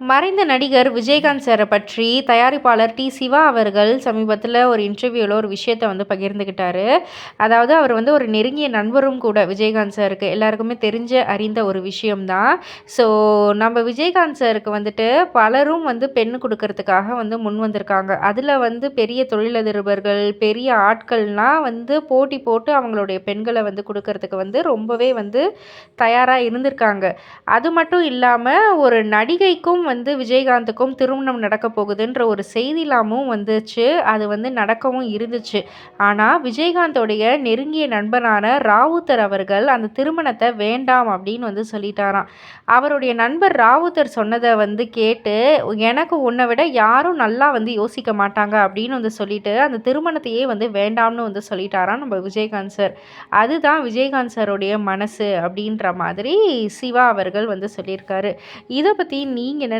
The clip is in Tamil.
மறைந்த நடிகர் விஜயகாந்த் சாரை பற்றி தயாரிப்பாளர் டி சிவா அவர்கள் சமீபத்தில் ஒரு இன்டர்வியூவில் ஒரு விஷயத்தை வந்து பகிர்ந்துக்கிட்டாரு அதாவது அவர் வந்து ஒரு நெருங்கிய நண்பரும் கூட விஜயகாந்த் சாருக்கு. எல்லாருக்குமே தெரிஞ்ச அறிந்த ஒரு விஷயம்தான். ஸோ நம்ம விஜயகாந்த் சாருக்கு வந்துட்டு பலரும் வந்து பெண் கொடுக்கறதுக்காக வந்து முன் வந்திருக்காங்க. அதில் வந்து பெரிய தொழிலதிபர்கள் பெரிய ஆட்கள்னால் வந்து போட்டி போட்டு அவங்களுடைய பெண்களை வந்து கொடுக்கறதுக்கு வந்து ரொம்பவே வந்து தயாராக இருந்திருக்காங்க. அது மட்டும் இல்லாமல் ஒரு நடிகைக்கும் வந்து விஜயகாந்துக்கும் திருமணம் நடக்க போகுதுன்ற ஒரு செய்திலாமும் வந்துச்சு. அது வந்து நடக்கவும் இருந்துச்சு. ஆனால் விஜயகாந்தோடைய நெருங்கிய நண்பனான ராவுத்தர் அவர்கள் அந்த திருமணத்தை வேண்டாம் அப்படின்னு வந்து சொல்லிட்டாராம். அவருடைய நண்பர் ராவுத்தர் சொன்னதை வந்து கேட்டு எனக்கு உன்னை விட யாரும் நல்லா வந்து யோசிக்க மாட்டாங்க அப்படின்னு வந்து சொல்லிட்டு அந்த திருமணத்தையே வந்து வேண்டாம்னு வந்து சொல்லிட்டாராம் நம்ம விஜயகாந்த் சார். அதுதான் விஜயகாந்த் சாருடைய மனசு அப்படின்ற மாதிரி சிவா அவர்கள் வந்து சொல்லியிருக்காரு. இதை பற்றி நீங்கள் என்ன